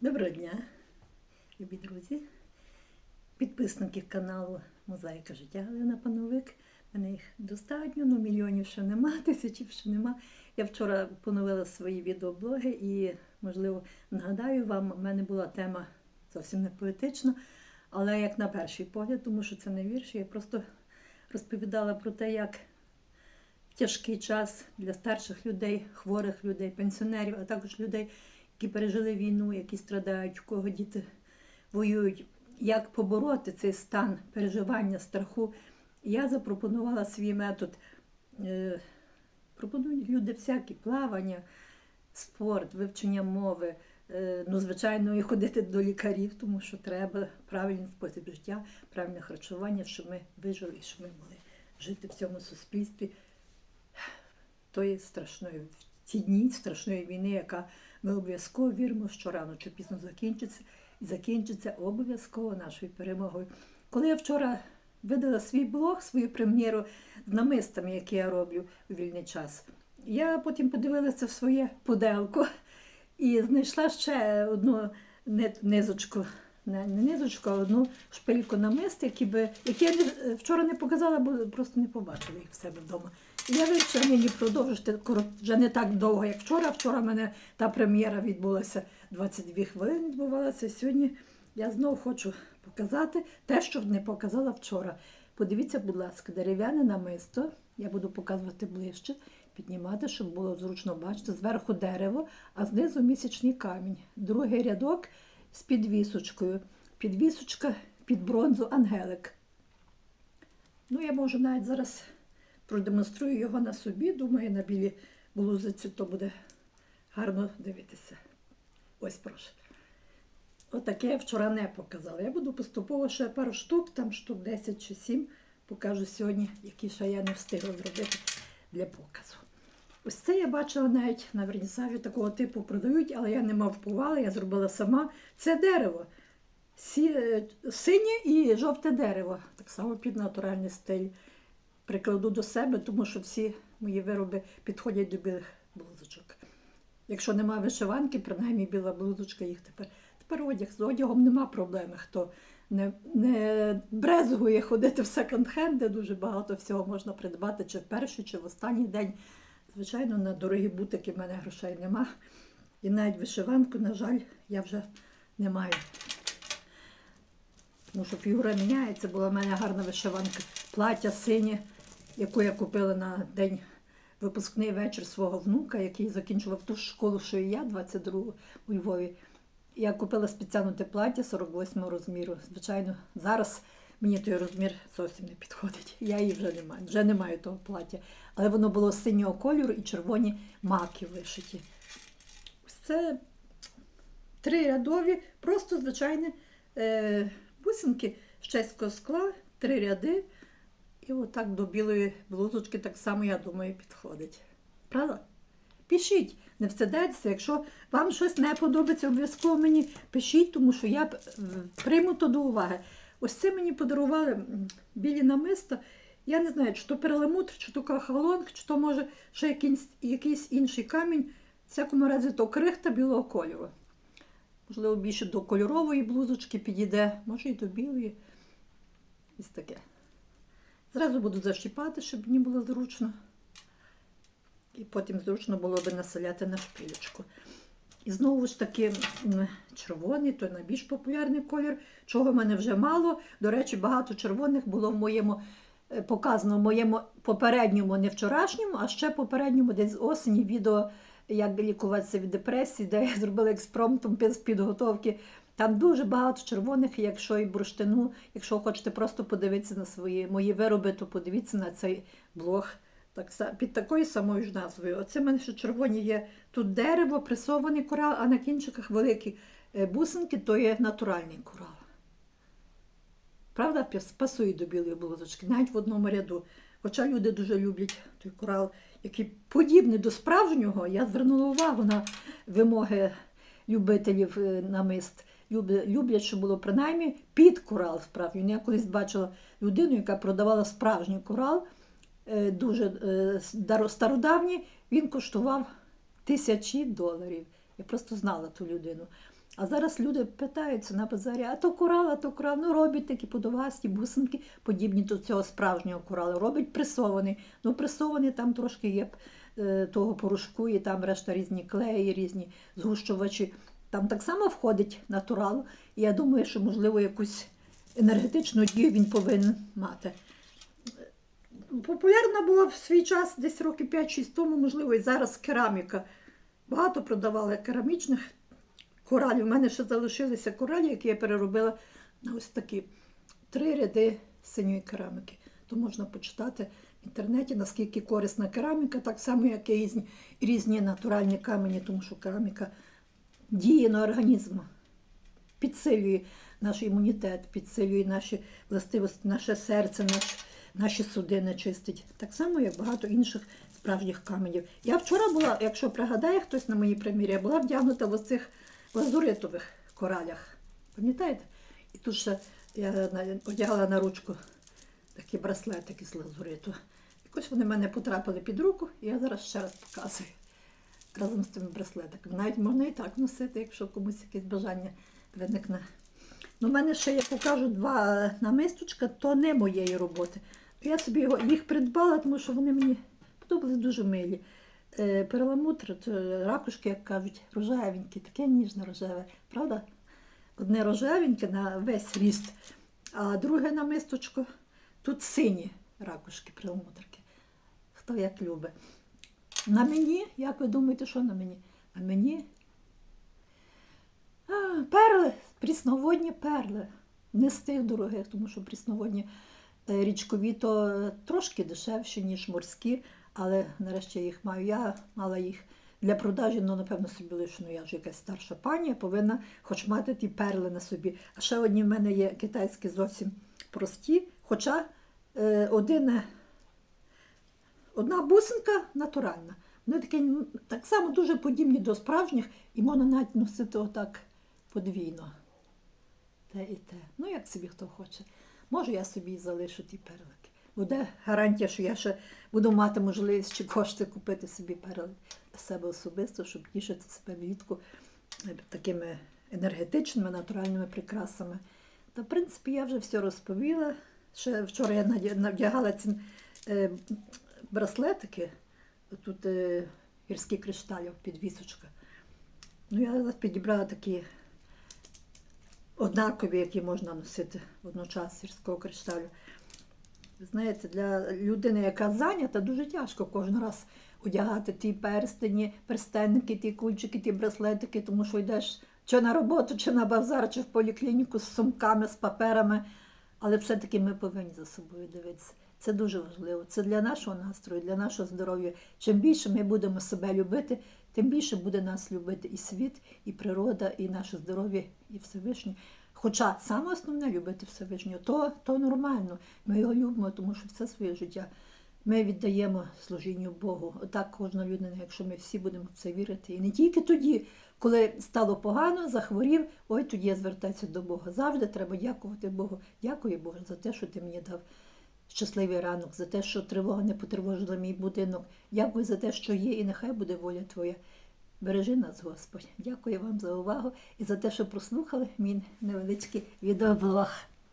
Доброго дня, любі друзі, підписники каналу Мозаїка життя Галина Пановик. Мене їх достатньо, ну мільйонів ще нема, тисячів ще нема. Я вчора поновила свої відеоблоги і, можливо, нагадаю вам, у мене була тема зовсім не поетична, але як на перший погляд, тому що це не вірш, я просто розповідала про те, як в тяжкий час для старших людей, хворих людей, пенсіонерів, а також людей, які пережили війну, які страдають, у кого діти воюють. Як побороти цей стан переживання, страху? Я запропонувала свій метод. Е, пропонують люди всякі плавання, спорт, вивчення мови. Е, ну, звичайно, і ходити до лікарів, тому що треба правильний спосіб життя, правильне харчування, щоб ми вижили і щоб ми могли жити в цьому суспільстві тої страшної в ті дні страшної війни, яка ми обов'язково віримо, що рано чи пізно закінчиться, і закінчиться обов'язково нашою перемогою. Коли я вчора видала свій блог, свою прем'єру з намистами, які я роблю у вільний час, я потім подивилася в своє пуделко і знайшла ще одну низочку. Не низочку, а одну шпильку намист, які, би, які я вчора не показала, бо просто не побачила їх в себе вдома. Я вирішила нині продовжити вже не так довго, як вчора. Вчора в мене та прем'єра відбулася 22 хвилини відбувалася. Сьогодні я знову хочу показати те, що не показала вчора. Подивіться, будь ласка, дерев'яне намисто. Я буду показувати ближче, піднімати, щоб було зручно бачити. Зверху дерево, а знизу місячний камінь. Другий рядок з підвісочкою. Підвісочка під бронзу ангелик. Ну, я можу навіть зараз продемонструю його на собі. Думаю, на білій блузиці то буде гарно дивитися. Ось прошу. Отаке я вчора не показала. Я буду поступово ще пару штук, там штук 10 чи 7, покажу сьогодні, які ще я не встигла зробити для показу. Ось це я бачила навіть на вернісажі такого типу продають, але я не мавпувала, я зробила сама. Це дерево. Сі, е, синє і жовте дерево, так само під натуральний стиль. Прикладу до себе, тому що всі мої вироби підходять до білих блузочок. Якщо нема вишиванки, принаймні біла блузочка їх тепер. Тепер одяг з одягом нема проблеми. Хто не, не брезгує ходити в секонд-хенд, де дуже багато всього можна придбати чи в перший, чи в останній день. Звичайно, на дорогі бутики в мене грошей нема. І навіть вишиванку, на жаль, я вже не маю. Тому що фігура міняється, була в мене гарна вишиванка. Плаття синє, яку я купила на день випускний вечір свого внука, який закінчував ту школу, що і я, 22 у Львові. Я купила спеціально те плаття 48 розміру. Звичайно, зараз мені той розмір зовсім не підходить. Я її вже не маю, вже не маю того плаття. Але воно було синього кольору і червоні маки вишиті. Це три рядові, просто звичайні е, бусинки з чеського скла, три ряди. І отак до білої блузочки так само, я думаю, підходить. Правда? Пишіть, не встидайтеся, якщо вам щось не подобається, обов'язково мені пишіть, тому що я прийму то до уваги. Ось це мені подарували білі намиста. Я не знаю, чи то перламутр, чи то кахалонг, чи то може ще якийсь, якийсь інший камінь. В всякому разі, то крихта білого кольору. Можливо, більше до кольорової блузочки підійде, може і до білої. Ось таке. Зразу буду защіпати, щоб мені було зручно. І потім зручно було би населяти на шпилечку. І знову ж таки червоний, то найбільш популярний колір, чого в мене вже мало. До речі, багато червоних було в моєму е, показано в моєму попередньому, не вчорашньому, а ще попередньому, десь з осені відео, як лікуватися від депресії, де я зробила експромтом без підготовки. Там дуже багато червоних, якщо і бурштину, якщо хочете просто подивитися на свої мої вироби, то подивіться на цей блог так, під такою самою ж назвою. Оце в мене ще червоні є тут дерево, пресований корал, а на кінчиках великі е, бусинки, то є натуральний корал. Правда, пас- пасує до білої блузочки, навіть в одному ряду. Хоча люди дуже люблять той корал, який подібний до справжнього. Я звернула увагу на вимоги любителів е, намист. Люблять, щоб було принаймні під корал справжній. Я колись бачила людину, яка продавала справжній корал, е, дуже е, стародавній, він коштував тисячі доларів. Я просто знала ту людину. А зараз люди питаються на базарі, а то корал, а то корал. Ну, роблять такі подовгасті бусинки, подібні до цього справжнього коралу. Роблять пресований. Ну, пресований там трошки є е, того порошку, і там решта різні клеї, різні згущувачі. Там так само входить натурал. І я думаю, що, можливо, якусь енергетичну дію він повинен мати. Популярна була в свій час, десь років 5-6 тому, можливо, і зараз кераміка. Багато продавали керамічних коралів. У мене ще залишилися коралі, які я переробила на ось такі три ряди синьої кераміки. То можна почитати в інтернеті, наскільки корисна кераміка, так само, як і різні, натуральні камені, тому що кераміка діє на організм, підсилює наш імунітет, підсилює наші властивості, наше серце, наш, наші судини чистить. Так само, як багато інших справжніх каменів. Я вчора була, якщо пригадає хтось на моїй примірі, я була вдягнута в оцих лазуритових коралях. Пам'ятаєте? І тут ще я одягала на ручку такі браслетики з лазуриту. Якось вони в мене потрапили під руку, і я зараз ще раз показую разом з тими браслетиками. Навіть можна і так носити, якщо комусь якесь бажання виникне. Ну, в мене ще я покажу два намисточка, то не моєї роботи. Я собі його, їх придбала, тому що вони мені подобались дуже милі. Е, перламутр, ракушки, як кажуть, рожевенькі, таке ніжне рожеве, правда? Одне рожевеньке на весь ріст, а друге намисточко тут сині ракушки, перламутрики. Хто як любить. На мені, як ви думаєте, що на мені? На мені а, перли, прісноводні перли. Не з тих дорогих, тому що прісноводні е, річкові то е, трошки дешевші, ніж морські, але нарешті я їх маю. Я мала їх для продажі, ну, напевно, собі лише, ну, я ж якась старша пані, я повинна хоч мати ті перли на собі. А ще одні в мене є китайські зовсім прості, хоча е, один, одна бусинка натуральна. Вони такі так само дуже подібні до справжніх, і можна навіть носити отак подвійно. Те і те. Ну, як собі хто хоче. Може, я собі залишу ті перлики. Буде гарантія, що я ще буду мати можливість чи кошти купити собі перлик для себе особисто, щоб тішити себе влітку е, такими енергетичними, натуральними прикрасами. Та, в принципі, я вже все розповіла. Ще вчора я надя- надягала ці е, браслетики. Тут е, гірський кришталь, підвісочка. Ну, я підібрала такі однакові, які можна носити водночас гірського кришталю. Знаєте, для людини, яка зайнята, дуже тяжко кожен раз одягати ті перстені, перстенники, ті кульчики, ті браслетики, тому що йдеш чи на роботу, чи на базар, чи в поліклініку з сумками, з паперами. Але все-таки ми повинні за собою дивитися. Це дуже важливо. Це для нашого настрою, для нашого здоров'я. Чим більше ми будемо себе любити, тим більше буде нас любити і світ, і природа, і наше здоров'я, і Всевишнє. Хоча саме основне любити Всевишнього, то, то нормально. Ми його любимо, тому що все своє життя ми віддаємо служінню Богу. Отак кожна людина, якщо ми всі будемо в це вірити. І не тільки тоді, коли стало погано, захворів, ой, тоді я звертаюся до Бога. Завжди треба дякувати Богу. Дякую Боже за те, що ти мені дав щасливий ранок, за те, що тривога не потривожила мій будинок. Дякую за те, що є, і нехай буде воля Твоя. Бережи нас, Господь. Дякую вам за увагу і за те, що прослухали мій невеличкий відеоблог.